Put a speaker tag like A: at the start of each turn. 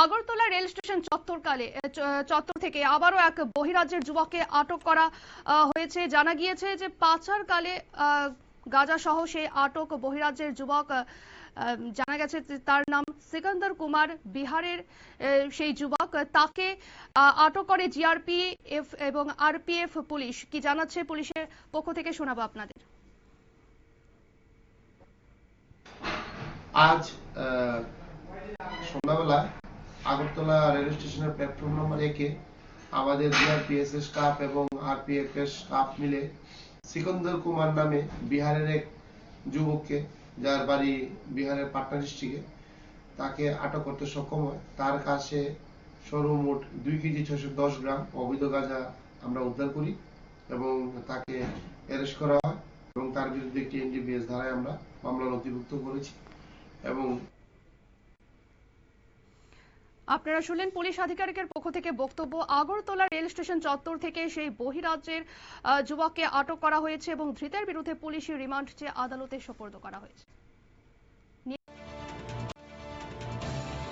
A: Agartala rail station চত্বরকালে চত্বর থেকে আবারও এক বহিরাজ্যের যুবককে আটক করা হয়েছে। জানা গিয়েছে যে পাচারকালে গাঁজা সহ সেই আটক বহিরাজ্যের যুবক জানা গেছে তার নাম সিকান্দার কুমার বিহারের সেই যুবক। তাকে আটক করে জিআরপিএফ এবং আরপিএফ পুলিশ। কি জানাচ্ছে পুলিশের পক্ষ থেকে শোনাবো আপনাদের।
B: আজ সন্ধ্যাবেলা আগরতলা রেল স্টেশনের প্ল্যাটফর্ম নম্বর একে, আমাদের জিআরপিএস এর স্টাফ এবং আরপিএফ এর স্টাফ মিলে সিকন্দর কুমার নামে বিহারের এক যুবককে, যার বাড়ি বিহারের পাটনা ডিস্ট্রিক্টে তাকে আটক করতে সক্ষম হয়। তার কাছে সর্বমোট দুই কেজি ছশো দশ গ্রাম অবৈধ গাঁজা আমরা উদ্ধার করি এবং তাকে অ্যারেস্ট করা হয় এবং তার বিরুদ্ধে একটি এনডিপিএস ধারায় আমরা মামলা নথিভুক্ত করেছি এবং
A: আপনারা শুনলেন পুলিশ আধিকারিকের পক্ষ থেকে বক্তব্য। আগরতলা রেল স্টেশন চত্বর থেকে সেই বহিরাজ্যের যুবককে আটক করা হয়েছে এবং ধৃতের বিরুদ্ধে পুলিশি রিমান্ড চেয়ে আদালতে সোপর্দ করা হয়েছে।